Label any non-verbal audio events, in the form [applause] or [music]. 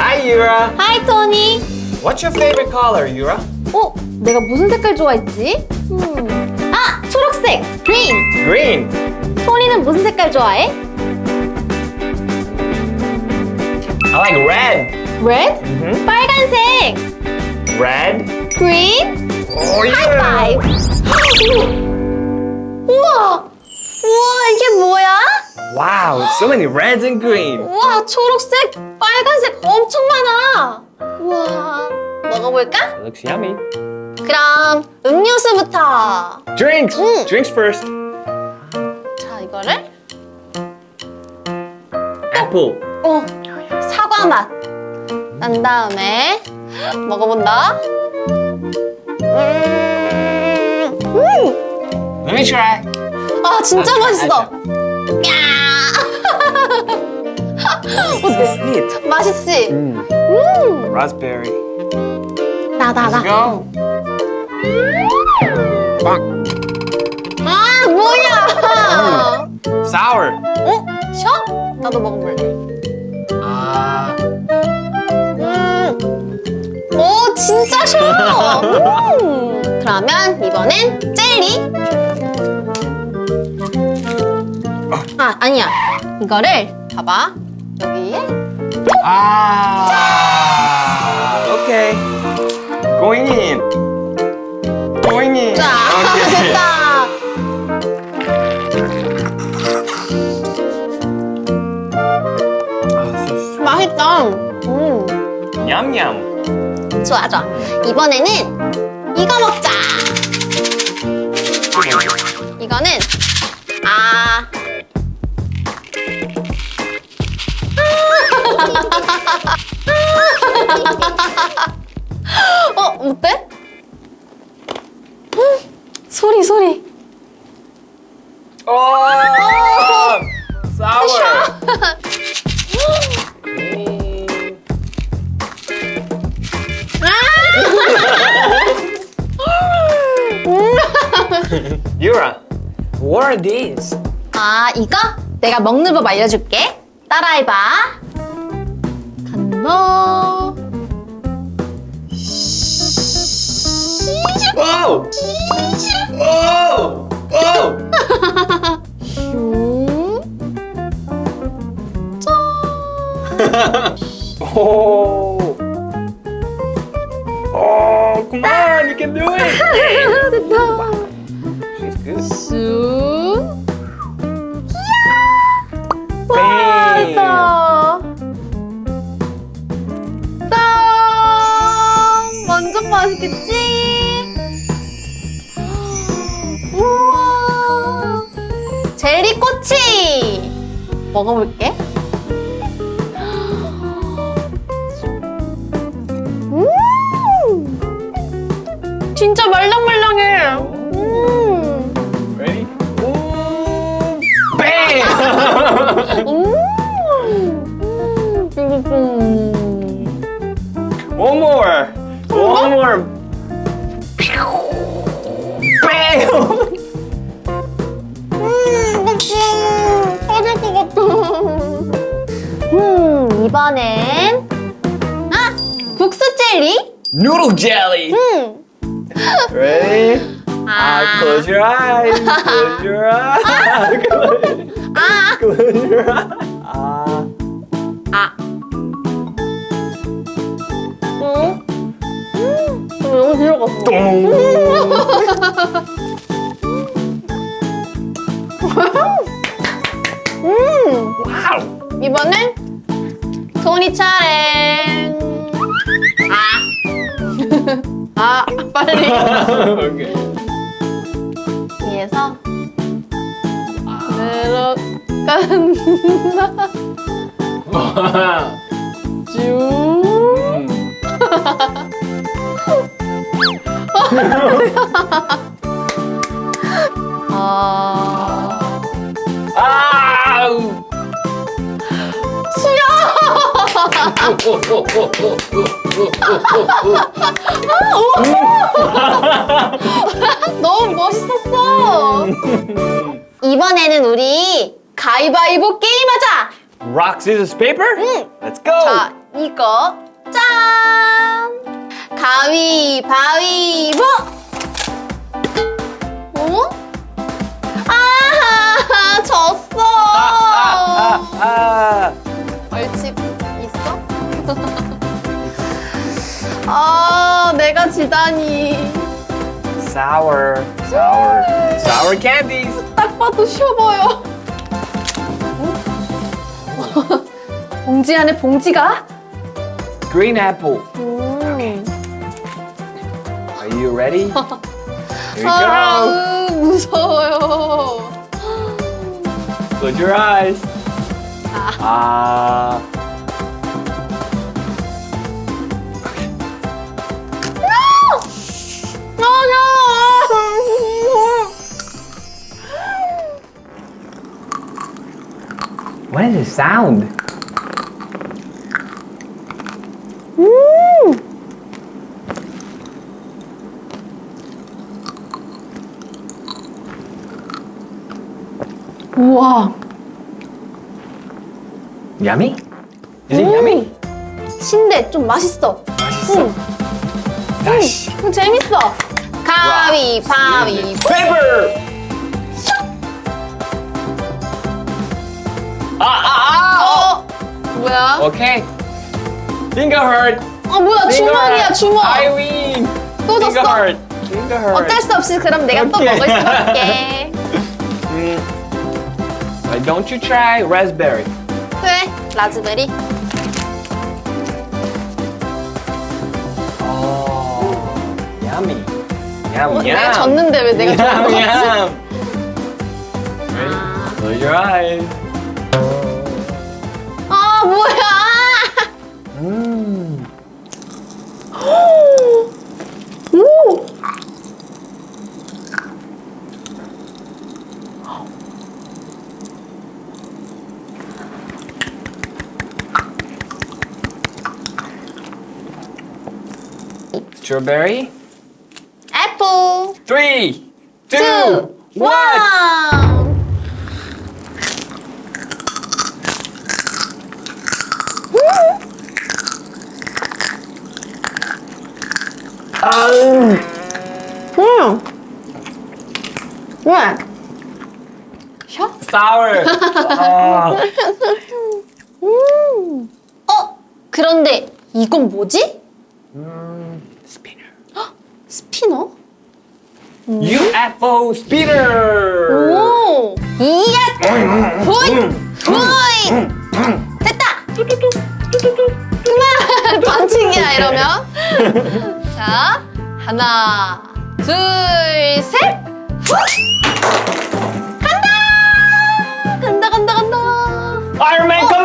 Hi, Yura. 하이 토니. What's your favorite color, Yura? 어? 내가 무슨 색깔 좋아했지? 음. 아! 초록색! green! Green. 토니는 무슨 색깔 좋아해? I like red. red? Mhm. 빨간색! Red. green? Oh, 하이파이브! 우와! 우와, 이게 뭐야? Wow, so many reds and green. 우와, 초록색, 빨간색 엄청 많아! 우와, 먹어볼까? Looks yummy. 그럼 음료수부터! Drinks. Mm. Drinks first. 자, 이거를 Apple. 어, 사과 맛. 난 다음에 먹어본다. 음, 음, Let me try. 아 진짜 아, 맛있어. 맛있지? Mm. 음, Raspberry. 나나 Let's 나. go. 아 뭐야? Sour. 어? 쉬어? 나도 먹어볼래. Ah. 음. 오 진짜 쉬워. 음. 그러면 이번엔 젤리. 아 아니야. 이거를 봐봐. 여기에 Ah. Going in. Going in. 자. 됐다. Oh. 맛있다. 음. Yum. 좋아 좋아. 이번에는 이거 먹자. 이거는 어 어때? 소리 소리. Oh. Sour. Mm. Yura, what are these? 아 이거 내가 먹는 법 알려줄게. 따라해봐. Oh! Oh! Oh! 슝. Oh! Oh, come on, you can do it! 젤리 꼬치! 먹어볼게. 음! 진짜 말랑말랑해. 이번엔 아 국수 젤리. Noodle jelly! 음. Ready? 아, Ah, close your eyes. Close your eyes. 아, close your eyes. Ah. 아. 음, 음, 너무 들어갔어. Boom. 위에서 들어간다. 쭉. 아. Ah! 너무 멋있었어. 이번에는 우리 가위바위보 게임하자. Rock, scissors, paper? 응. Let's go! 자, 이 언니 거. 짠! 가위바위보! 지다니. Sour, sour, sour candies. 딱 봐도 쉬워 보여. 봉지 안에 봉지가? Green apple. 음. Are you ready? Here you 아, go. 으, 무서워요. Close your eyes. Ah. What is the sound? 우와. Yummy? Is it yummy? 신데 좀 맛있어. 맛있어. 응. 다시. 응, 재밌어. 가위 바위보. Pepper. 아, 아, 아. 어? 뭐야? Okay. Finger hurt. 어, 뭐야? Finger 주먹이야, hurt. 주먹. I win. 또 Finger 졌어? hurt. Finger hurt. 어쩔 수 없이 그럼 내가 또 오케이. 먹을 수밖에. Mm. Why [laughs] don't you try raspberry? 그래, 라즈베리. Oh, yummy. Yum, 어, yum. 내가 졌는데 왜 내가 좋아하는 yum, 거지? yum. Ready? Close your eyes. [gasps] Strawberry. Apple. Three, two, two one. one. 원. Oh. 음. 왜? 셔? Sour. oh. 음. 어? 그런데 이건 뭐지? Mm, spinner. 스피너? UFO spinner. 오! 이야! 후이! 후이! 됐다! 그만! [laughs] 반칙이야 이러면 자 하나 둘셋 간다! 간다 간다 간다 Iron Man, come